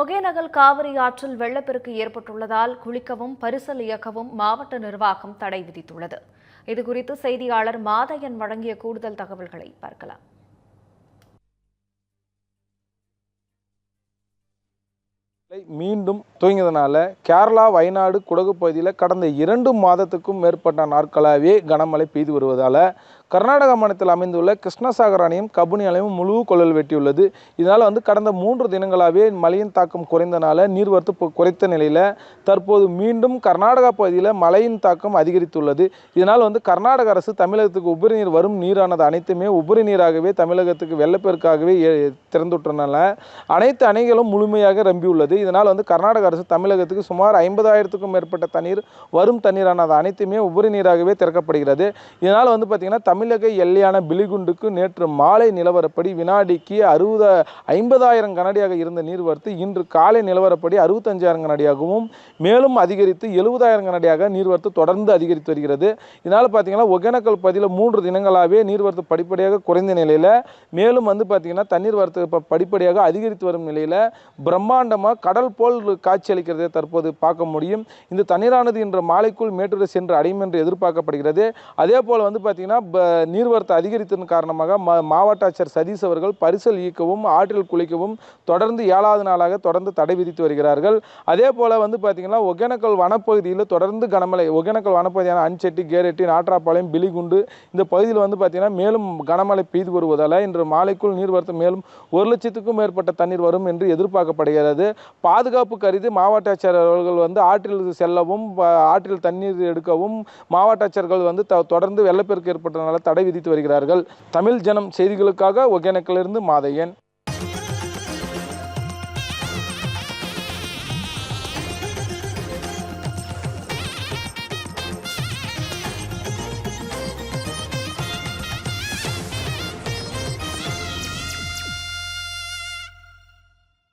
ஒகேனகல் காவிரி ஆற்றில் வெள்ளப்பெருக்கு ஏற்பட்டுள்ளதால் குளிக்கவும் பரிசல் இயக்கவும் மாவட்ட நிர்வாகம் தடை விதித்துள்ளது. இதுகுறித்து செய்தியாளர் மாதையன் வழங்கிய கூடுதல் தகவல்களை பார்க்கலாம். மீண்டும் தூங்கியதனால கேரளா வயநாடு குடகு பகுதியில் கடந்த இரண்டு மாதத்துக்கும் மேற்பட்ட நாட்களாகவே கனமழை பெய்து வருவதால் கர்நாடக மாநிலத்தில் அமைந்துள்ள கிருஷ்ணசாகர் அணையும் கபுனி அணையும் முழு கொள்ளல் வெட்டியுள்ளது. இதனால் வந்து கடந்த மூன்று தினங்களாகவே மழையின் தாக்கம் குறைந்தனால நீர்வரத்து குறைத்த நிலையில் தற்போது மீண்டும் கர்நாடகா பகுதியில் மழையின் தாக்கம் அதிகரித்துள்ளது. இதனால் வந்து கர்நாடக அரசு தமிழகத்துக்கு உபரி நீர் வரும் நீரானது அனைத்துமே உபரி நீராகவே தமிழகத்துக்கு வெள்ளப்பெருக்காகவே திறந்துட்டனால திறந்துவிட்டனால அனைத்து அணைகளும் முழுமையாக ரம்பியுள்ளது. இதனால் வந்து கர்நாடக அரசு தமிழகத்துக்கு சுமார் ஐம்பதாயிரத்துக்கும் மேற்பட்ட தண்ணீர் வரும் தண்ணீரானது அனைத்துமே உபரி நீராகவே திறக்கப்படுகிறது. இதனால் வந்து பார்த்திங்கன்னா தமிழக எல்லையான பிலிகுண்டுக்கு நேற்று மாலை நிலவரப்படி வினாடிக்கு அறுபது ஐம்பதாயிரம் கனடியாக இருந்த நீர்வரத்து இன்று காலை நிலவரப்படி அறுபத்தஞ்சாயிரம் கனடியாகவும் மேலும் அதிகரித்து எழுபதாயிரம் கனடியாக நீர்வரத்து தொடர்ந்து அதிகரித்து வருகிறது. இதனால் பார்த்தீங்கன்னா ஒகேனக்கல் பகுதியில் மூன்று தினங்களாகவே நீர்வரத்து படிப்படியாக குறைந்த நிலையில் மேலும் வந்து பார்த்திங்கன்னா தண்ணீர் வரத்து படிப்படியாக அதிகரித்து வரும் நிலையில் பிரம்மாண்டமாக கடல் போல் காட்சியளிக்கிறதை தற்போது பார்க்க முடியும். இந்த தண்ணீரானது இன்று மாலைக்குள் மேட்டூரை சென்று அடையும் என்று எதிர்பார்க்கப்படுகிறது. அதே போல் வந்து பார்த்திங்கன்னா ப- நீர்வரத்து அதிகரித்ததன் காரணமாக மா மாவட்ட ஆட்சியர் சதீஷ் அவர்கள் பரிசல் ஈக்கவும் ஆற்றில் குளிக்கவும் தொடர்ந்து ஏழாவது நாளாக தொடர்ந்து தடை விதித்து வருகிறார்கள். அதே போல் வந்து பார்த்திங்கன்னா ஒகேனக்கல் வனப்பகுதியில் தொடர்ந்து கனமழை ஒகேனக்கல் வனப்பகுதியான அன்செட்டி கேரெட்டி நாட்ராப்பாளையம் பிலிகுண்டு இந்த பகுதியில் வந்து பார்த்திங்கன்னா மேலும் கனமழை பெய்து வருவதால் இன்று மாலைக்குள் நீர்வரத்து மேலும் ஒரு லட்சத்துக்கும் மேற்பட்ட தண்ணீர் வரும் என்று எதிர்பார்க்கப்படுகிறது. பாதுகாப்பு கருதி மாவட்ட ஆட்சியர் அவர்கள் வந்து ஆற்றில் செல்லவும் ப- ஆற்றில் தண்ணீர் எடுக்கவும் மாவட்ட ஆட்சியர்கள் வந்து த- தொடர்ந்து வெள்ளப்பெருக்கு ஏற்பட்டதனால தடை விதித்து வருகிறார்கள். தமிழ் ஜனம் செய்திகளுக்காக ஒகேனக்கலிருந்து மாதையன்.